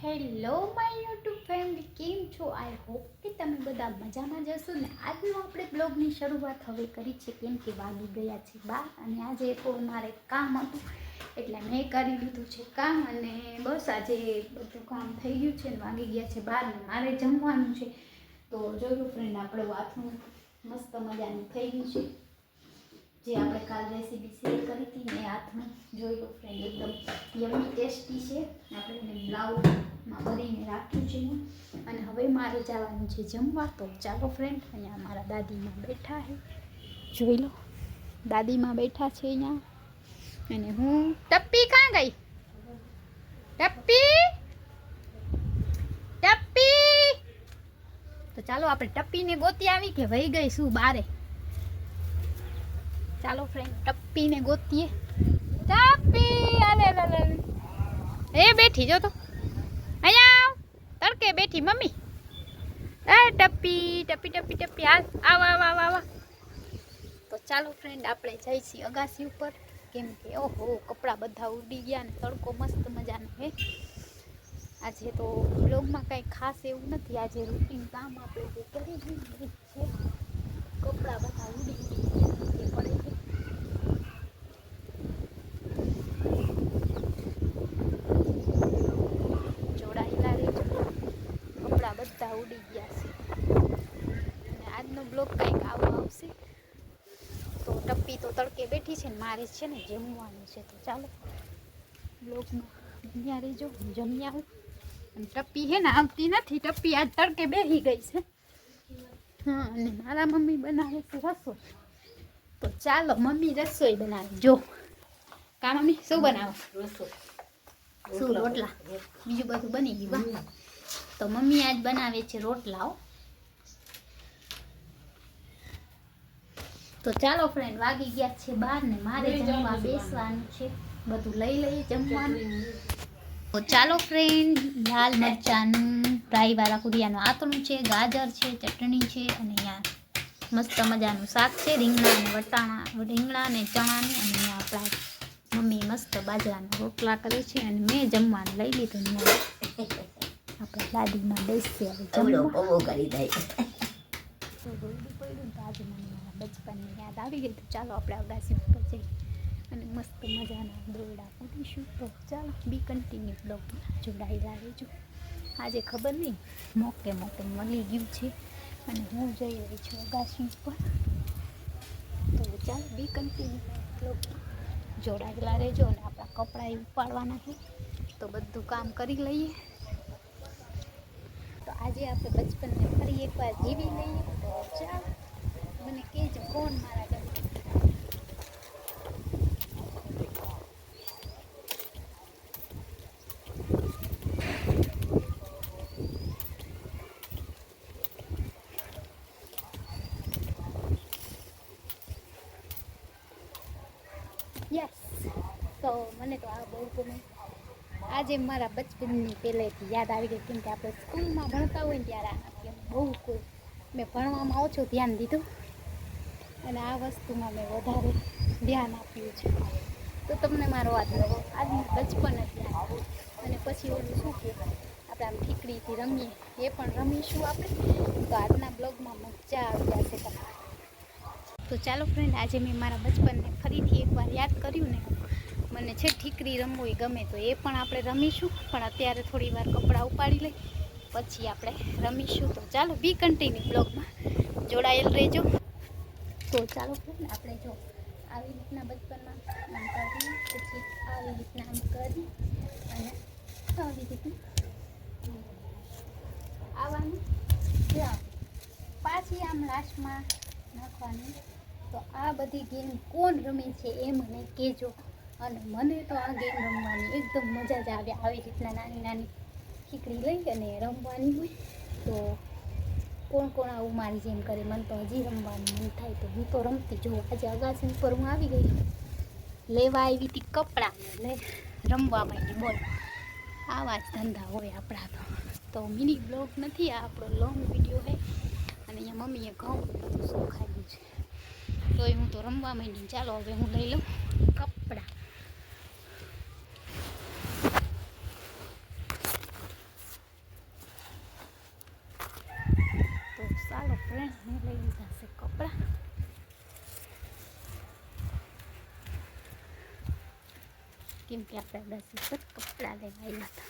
Hello my YouTube family કેમ છો? I hope કે તમે બધા મજામાં જશો ને. આજનો આપણે બ્લોગની શરૂઆત હવે કરી છે, કેમ કે વાગી ગયા છે બા અને આજે થોડું મારે કામ હતું, એટલે મેં કરી લીધું છે કામ અને બસ આજે બધું કામ થઈ ગયું છે ને વાગી ગયા છે બાર ને મારે જમવાનું છે. તો જોયું ફ્રેન્ડ આપણે વાતનું મસ્ત મજાનું થઈ ગયું છે. જે આપણે કાલ રેસીપી શેર કરી હતી ને હાથમાં. જોયું ફ્રેન્ડ એકદમ યમી ટેસ્ટી છે. આપણે ભરીને રાખ્યું છે અને હવે મારે જવાનું છે જમવા. તો ચાલો ફ્રેન્ડ અહીંયા મારા દાદીમાં બેઠા છે. જોઈ લો, દાદીમાં બેઠા છે અહીંયા. અને હું, ટપ્પી કાં ગઈ? ટપ્પી? ટપ્પી? તો ચાલો આપણે ટપ્પીને ગોતી આવી કે વહી ગઈ શું બારે? ચાલો ફ્રેન્ડ ટપ્પીને ગોતીએ. ટપ્પી! અલે એ બેઠી જો તો. અહીંયા તડકે બેઠી મમ્મી. એ ટપ્પી ટપ્પી ટપ્પી ટપ્પી. હાલ, આવ આવ આવ આવ. તો ચાલો ફ્રેન્ડ આપણે જઈ છીએ અગાસી ઉપર. કેમ કે, ઓહો, કપડાં બધા ઉડી ગયા ને તડકો મસ્ત મજાનો હે. આજે તો બ્લોગમાં કાંઈ ખાસ એવું નથી. આજે રૂટીન કામ આપણે કરી દીધું છે. કપડાં બધા ઉડી ગયા એ પડે છે જોડાયેલા રહેજો ઉડી ગયા છે. અને આજનો બ્લોગ કંઈક આવો આવશે. તો ટપ્પી તો તડકે બેઠી છે ને મારે છે ને જમવાનું છે. તો ચાલો બ્લોગમાં બન્યા રહેજો. હું જમી આવું અને ટપ્પી છે ને આવતી નથી. ટપ્પી આજ તડકે બેસી ગઈ છે. હા અને મારા મમ્મી બનાવે છે રસોઈ. તો ચાલો મમ્મી રસોઈ બનાવે. જો. કા મમ્મી? શું બનાવો? શું રોટલા? બીજું બધું બની ગયું તો મમ્મી આજ બનાવે છે રોટલાઓ. તો ચાલો ફ્રેન્ડ વાગી ગયા છે બાર ને મારે જમવા બેસવાનું છે. બધું લઈ લઈએ જમવાનું. તો ચાલો ફ્રેન્ડ લાલ મરચાનું ડ્રાય વાળા કુરિયાનું આતરું છે ગાજર છે ચટણી છે અને અહીંયા મસ્ત મજાનું શાક છે રીંગણા અને વટાણા રીંગણા અને ચણાની અને અહીંયા આપણા મમ્મી મસ્ત બાજરાના રોટલા કરે છે અને મેં જમવાનું લઈ લીધું. આપણા દાદીમાં બેસશે હવે કરી દે તો રોડું પડ્યું તો આજે મને મારા બચપનની યાદ આવી ગઈ. તો ચાલો આપણે અગાસી ઉપર જઈએ અને મસ્ત મજાના દોરડા પૂરીશું તો ચાલો બી કન્ટિન્યુ બ્લોગમાં જોડાયેલા રહેજો. આજે ખબર નહીં મોકે મોકે મળી ગયું છે અને હું જઈ રહી છું અગાસી ઉપર. તો ચાલો બી કન્ટિન્યુ બ્લોગમાં જોડાયેલા રહેજો અને આપણા કપડાં એ ઉપાડવાના છે. તો બધું કામ કરી લઈએ. આજે આપણે બચપનને ફરી એકવાર જીવી લઈએ. તો ચાલ, મને કહેજો, કોણ મારા ઘરે? યસ તો મને તો આ બહુ ગમે. આજે મારા બચપનની પહેલેથી યાદ આવી ગઈ કેમ કે આપણે સ્કૂલમાં ભણતા હોય ને ત્યારે આના કેમ બહુ કોઈ મેં ભણવામાં ઓછું ધ્યાન દીધું. અને આ વસ્તુમાં મેં વધારે ધ્યાન આપ્યું છે. તો તમને મારો વાત આજનો આજનું બચપન જ અને પછી ઓલું શું કે, આપણે આમ ઠીકડીથી રમીએ, એ પણ રમીશું આપણે. તો આજના બ્લોગમાં મજા આવી જશે તમારે. તો ચાલો ફ્રેન્ડ આજે મેં મારા બચપનને ફરીથી એકવાર યાદ કર્યું ને મને છે ઠીકરી રમવું એ ગમે તો એ પણ આપણે રમીશું. પણ અત્યારે થોડી વાર કપડાં ઉપાડી લઈ, પછી આપણે રમીશું. તો ચાલો, બી કન્ટિન્યુ બ્લોગમાં. જોડાયેલ રહેજો. તો ચાલો ને આપણે જો આવી રીતના બચપનમાં આમ કરી, પછી આવી રીતના આમ કરી અને આવી રીતના આવવાનું. પાછી આમ લાસ્ટમાં નાખવાની. તો આ બધી ગેમ કોણ રમે છે એ મને કહેજો. અને મને તો આ ગેમ રમવાની એકદમ મજા જ આવે આવી રીતના નાની નાની ખીકડી લઈ અને રમવાની હોય, તો કોણ કોણ આવું મારી જેમ કરે? મને તો હજી રમવાનું મન થાય તો હું તો રમતી જોઉં. આજે અગાસી ઉપર હું આવી ગઈ. લેવા આવી હતી કપડાં લે રમવા માંડી, બોલ. આવા જ ધંધા હોય આપણા તો. તો મિની બ્લોગ નથી, આ આપણો લોંગ વીડિયો હે અને અહીંયા મમ્મીએ ઘઉં બધું સુખાયું છે. તો હું તો રમવા માંડી ચાલો હવે હું લઈ લઉં. ફ્રેન્ડ લઈ લીધા છે કપડાં કેમ કે આપણે બધા કપડાં લેવા આવ્યા હતા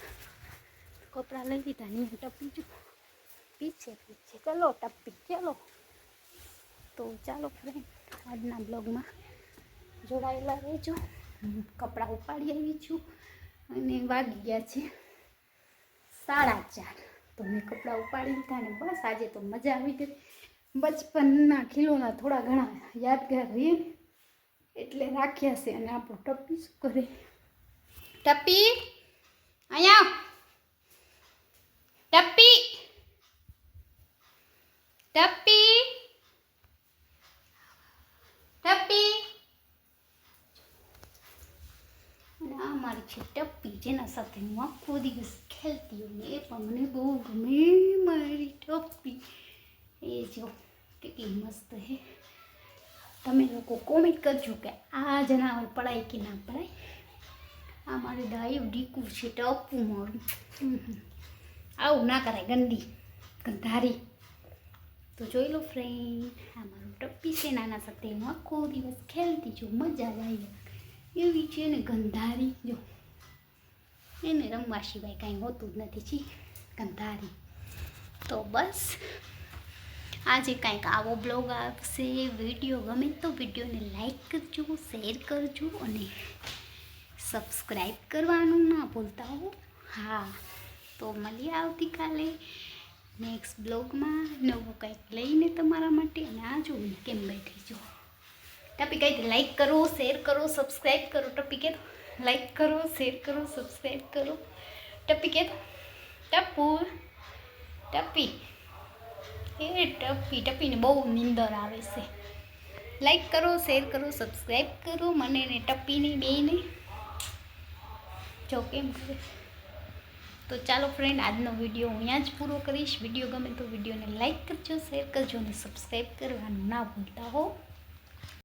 કપડાં લઈ લીધા ને ટપી જુ પીછે પીછે ચલો ટપી ચલો તો ચાલો ફ્રેન્ડ આજના બ્લોગમાં જોડાયેલા રહેજો કપડાં ઉપાડી આવી છું અને વાગી ગયા છે સાડા ચાર તો મેં કપડાં ઉપાડી લીધા ને બસ આજે તો મજા આવી ગઈ. બચપનના ખીલોના થોડા ઘણા યાદગાર રહીએ એટલે રાખ્યા છે અને આપણું ટપ્પી શું કરે? ટપ્પી, અહીંયા. ટપ્પી. ટપ્પી. ટપ્પી. અને આ મારી છે ટપ્પી, જેના સાથે હું આખો દિવસ ખેલતી મને બહુ ગમે મારી ટપ્પી એ જો, કેટલી મસ્ત હે. તમે લોકો કોમેન્ટ કરજો કે આ જનાવર પડાય કે ના પડાય. આ મારે ડાયું ડીકું છે ટપું મારું. આવું ના કરાય, ગંદી, ગંધારી. તો જોઈ લો ફ્રેન્ડ આ મારું ટપ્પી છે નાના સાથે હું આખો દિવસ ખેલતી છું, મજા આવી એવી છે ને ગંધારી, જો. એને રમવા સિવાય કાંઈ હોતું જ નથી, છી. ગંધારી. તો બસ. આજે કાંઈક આવો બ્લોગ આવશે. વીડિયો ગમે તો વિડીયોને લાઈક કરજો, શેર કરજો અને સબસ્ક્રાઈબ કરવાનું ના ભૂલતા હો. હા, તો મળીએ આવતીકાલે નેક્સ્ટ બ્લોગમાં. નવું કંઈક લઈને તમારા માટે. અને આ જો કેમ બેઠી જો ટપી કંઈક લાઈક કરો, શેર કરો, સબસ્ક્રાઈબ કરો. ટપી કે લાઈક કરો, શેર કરો, સબસ્ક્રાઈબ કરો. ટપી કે ટપુ ટપી. એ ટપી, ટપીને બહુ નીંદર આવે છે. લાઈક કરો શેર કરો સબસ્ક્રાઈબ કરો, મને ને ટપીને બેને જો કેમ કરે. તો ચાલો ફ્રેન્ડ આજનો વીડિયો હું અહીંયા જ પૂરો કરીશ. વીડિયો ગમે તો વિડીયોને લાઈક કરજો શેર કરજો અને સબસ્ક્રાઈબ કરવાનું ના ભૂલતા હો.